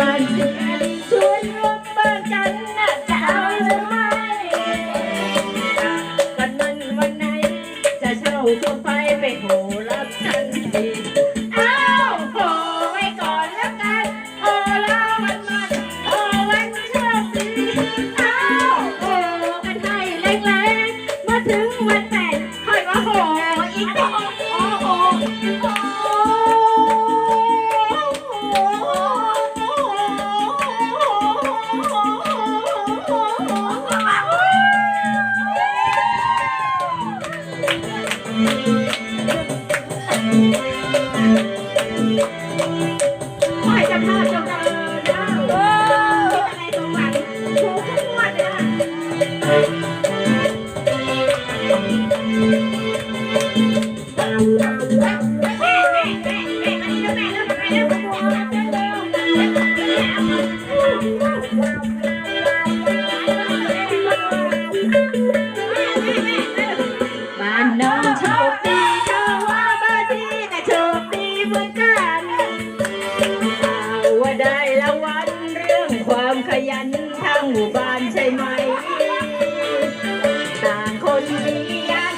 บ้านเพื่อนชวนร่วมบ้านกันนะจะเอาหรือไม่วันนั้นวันไหน จะเช่าเครื่องไฟไปโหรับทันทีอ้าวโหไว้ก่อนแล้วกันโอ้แล้ววันมันโอ้วันโชคดีอ้าวโหกันให้แรงๆมาถึงวัน ไม่จำท่าดจะเดินนะโอ้อะไรตรงหลังถูกทุกงวดเลยนะบ้ งหมู่บ้านใช่ไหม ต่างคนมีงาน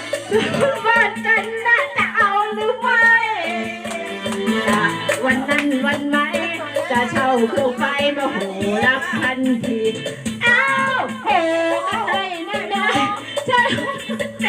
ว่ากันนะจะเอาหรือไม่ถ้าวันนั้นวันไหม จะเช่าเครื่องไฟมาโหรับทันทีอ้าวโหอะไรนะนะใช่ใจ